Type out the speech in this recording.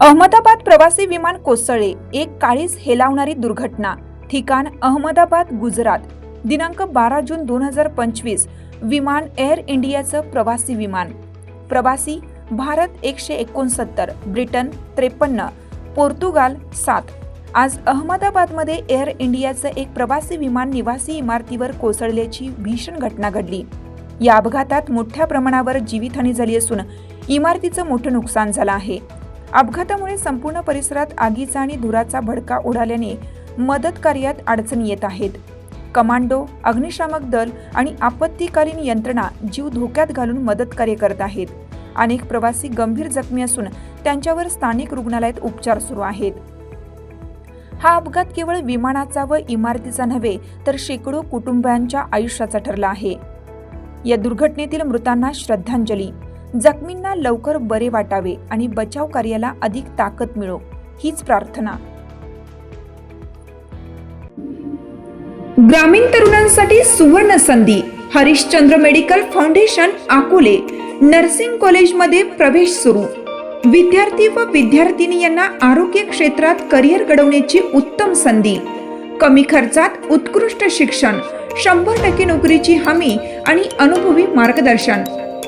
अहमदाबाद प्रवासी विमान कोसळले. एक काळीस हेलावणारी दुर्घटना. ठिकाण अहमदाबाद गुजरात. दिनांक बारा जून दोन हजार पंचवीस. विमान एअर इंडियाचं प्रवासी विमान. प्रवासी भारत एकशे एकोणसत्तर ब्रिटन त्रेपन्न पोर्तुगाल सात. आज अहमदाबादमध्ये एअर इंडियाचं एक प्रवासी विमान निवासी इमारतीवर कोसळल्याची भीषण घटना घडली. या अपघातात मोठ्या प्रमाणावर जीवितहानी झाली असून इमारतीचं मोठं नुकसान झालं आहे. अपघातामुळे संपूर्ण परिसरात आगीचा आणि धुराचा भडका उडाल्याने मदत कार्यात अडचणी येत आहेत. कमांडो अग्निशामक दल आणि आपत्तीकालीन यंत्रणा जीव धोक्यात घालून मदत कार्य करत आहेत. अनेक प्रवासी गंभीर जखमी असून त्यांच्यावर स्थानिक रुग्णालयात उपचार सुरू आहेत. हा अपघात केवळ विमानाचा व इमारतीचा नव्हे तर शेकडो कुटुंबांच्या आयुष्याचा ठरला आहे. या दुर्घटनेतील मृतांना श्रद्धांजली. जखमींना लवकर बरे वाटावे आणि बचाव कार्याला अधिक ताकद मिळो हीच प्रार्थना. ग्रामीण तरुणांसाठी सुवर्ण संधी Harishchandra medical foundation Akole nursing कॉलेजमध्ये प्रवेश सुरू. विद्यार्थी व विद्यार्थिनी यांना आरोग्य क्षेत्रात करिअर घडवण्याची उत्तम संधी. कमी खर्चात उत्कृष्ट शिक्षण शंभर टक्के नोकरीची हमी आणि अनुभवी मार्गदर्शन.